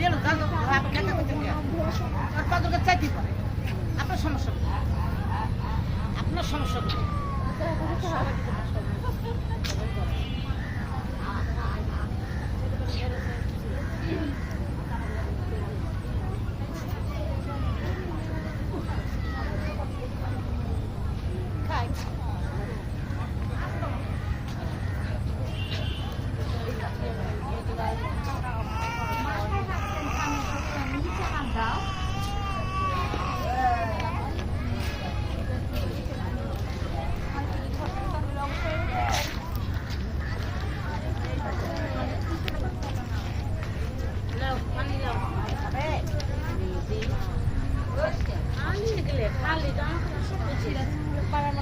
যাও দিয়ে যাও যাও, আপনি টাকা দিতে গিয়া। আর চাইতে পারে আপনার সমস্যা আপনার সমস্যা? Para